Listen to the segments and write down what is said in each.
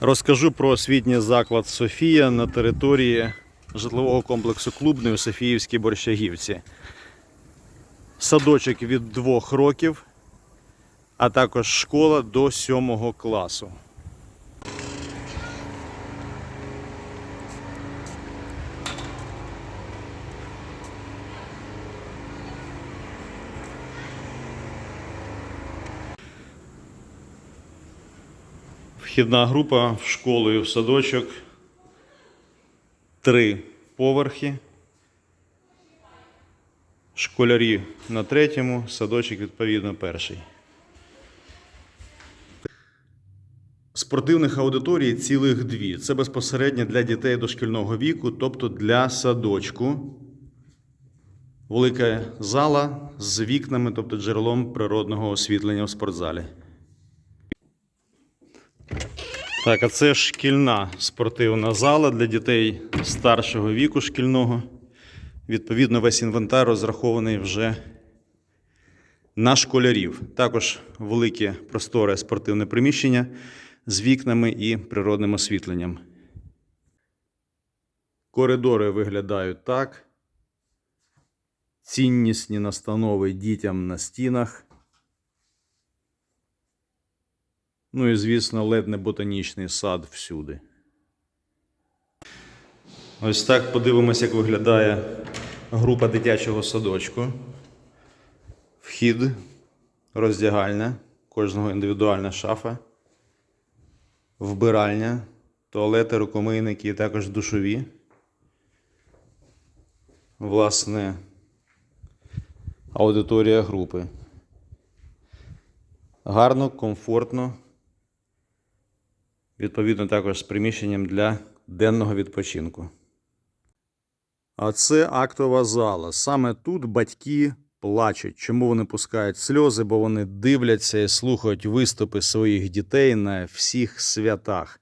Розкажу про освітній заклад Софія на території житлового комплексу Клубний у Софіївській Борщагівці. Садочок від двох років, а також школа до сьомого класу. Вхідна група в школу і в садочок. Три поверхи. Школярі на третьому, садочок відповідно перший. Спортивних аудиторій цілих дві. Це безпосередньо для дітей дошкільного віку, тобто для садочку. Велика зала з вікнами, тобто джерелом природного освітлення в спортзалі. Так, а це шкільна спортивна зала для дітей старшого віку шкільного. Відповідно, весь інвентар розрахований вже на школярів. Також велике просторе спортивне приміщення з вікнами і природним освітленням. Коридори виглядають так. Ціннісні настанови дітям на стінах. Ну і, звісно, ледь не ботанічний сад всюди. Ось так подивимось, як виглядає група дитячого садочку. Вхід, роздягальня, кожного індивідуальна шафа, вбиральня, туалети, рукомийники і також душові. Власне, аудиторія групи. Гарно, комфортно. Відповідно, також з приміщенням для денного відпочинку. А це актова зала. Саме тут батьки плачуть. Чому вони пускають сльози? Бо вони дивляться і слухають виступи своїх дітей на всіх святах.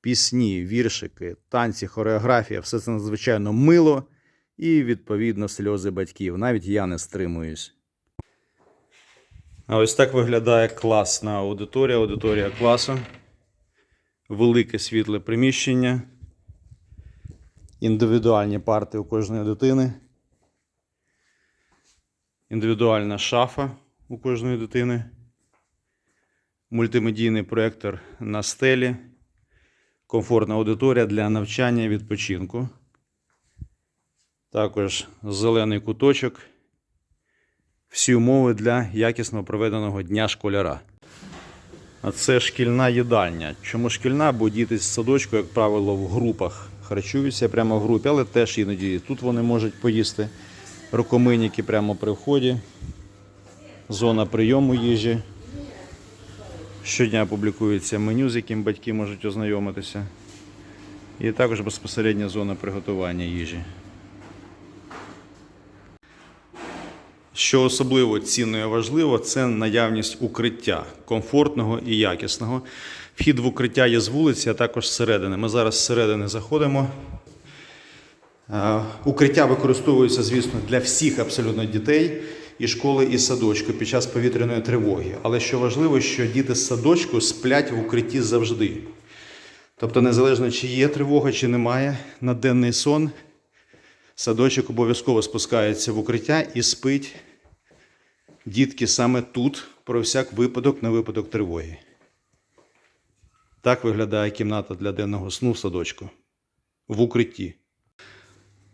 Пісні, віршики, танці, хореографія все це надзвичайно мило і, відповідно, сльози батьків. Навіть я не стримуюсь. А ось так виглядає класна аудиторія, аудиторія класу. Велике світле приміщення, індивідуальні парти у кожної дитини, індивідуальна шафа у кожної дитини, мультимедійний проєктор на стелі, комфортна аудиторія для навчання і відпочинку. Також зелений куточок. Всі умови для якісно проведеного дня школяра. Це шкільна їдальня. Чому шкільна? Бо діти з садочку, як правило, в групах харчуються прямо в групі, але теж іноді тут вони можуть поїсти. Рукомийники прямо при вході. Зона прийому їжі. Щодня публікується меню, з яким батьки можуть ознайомитися. І також безпосередня зона приготування їжі. Що особливо цінно і важливо, це наявність укриття комфортного і якісного. Вхід в укриття є з вулиці, а також зсередини. Ми зараз зсередини заходимо. Е, Укриття використовується, звісно, для всіх абсолютно дітей і школи, і садочку під час повітряної тривоги. Але що важливо, що діти з садочку сплять в укритті завжди. Тобто, незалежно чи є тривога, чи немає, на денний сон садочок обов'язково спускається в укриття і спить дітки саме тут, про всяк випадок на випадок тривоги. Так виглядає кімната для денного сну в садочку. В укритті.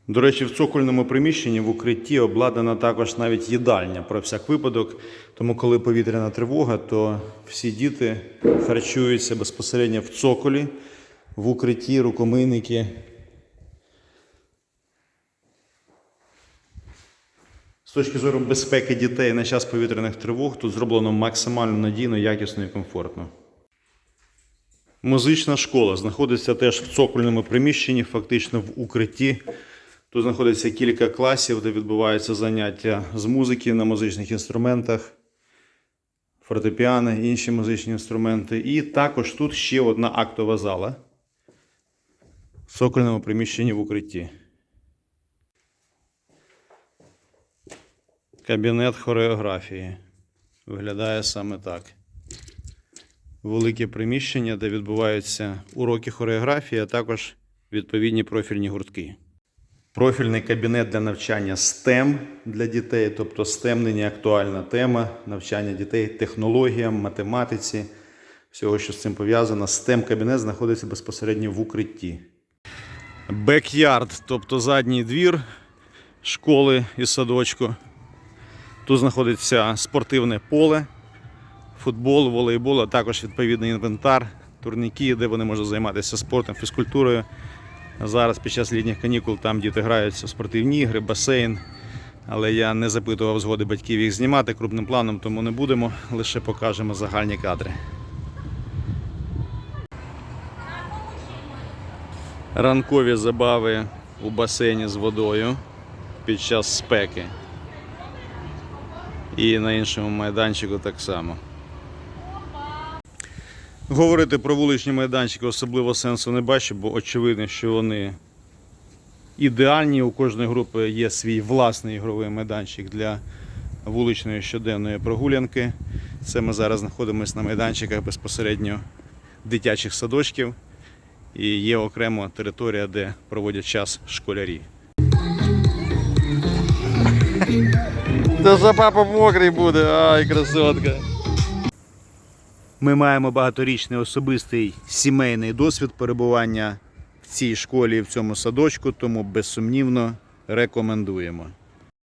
До речі, в цокольному приміщенні в укритті обладнана також навіть їдальня про всяк випадок. Тому, коли повітряна тривога, то всі діти харчуються безпосередньо в цоколі, в укритті, рукомийники. З точки зору безпеки дітей на час повітряних тривог тут зроблено максимально надійно, якісно і комфортно. Музична школа знаходиться теж в цокольному приміщенні, фактично в укритті. Тут знаходиться кілька класів, де відбуваються заняття з музики на музичних інструментах, фортепіано, інші музичні інструменти. І також тут ще одна актова зала в цокольному приміщенні в укритті. Кабінет хореографії. Виглядає саме так. велике приміщення, де відбуваються уроки хореографії, а також відповідні профільні гуртки. Профільний кабінет для навчання STEM для дітей, тобто STEM нині актуальна тема навчання дітей технологіям, математиці, всього, що з цим пов'язано. STEM кабінет знаходиться безпосередньо в укритті. Бекярд, тобто задній двір школи і садочку. Тут знаходиться спортивне поле, футбол, волейбол, а також відповідний інвентар, турніки, де вони можуть займатися спортом, фізкультурою. Зараз під час літніх канікул там діти граються в спортивні ігри, басейн. Але я не запитував згоди батьків їх знімати крупним планом, тому не будемо, лише покажемо загальні кадри. Ранкові забави у басейні з водою під час спеки. І на іншому майданчику так само. Говорити про вуличні майданчики особливо сенсу не бачу, бо очевидно, що вони ідеальні. У кожної групи є свій власний ігровий майданчик для вуличної щоденної прогулянки. Це ми зараз знаходимося на майданчиках безпосередньо дитячих садочків. І є окрема територія, де проводять час школярі. Та за папа мокрий буде, ай, красотка. Ми маємо багаторічний особистий сімейний досвід перебування в цій школі, і в цьому садочку, тому безсумнівно рекомендуємо.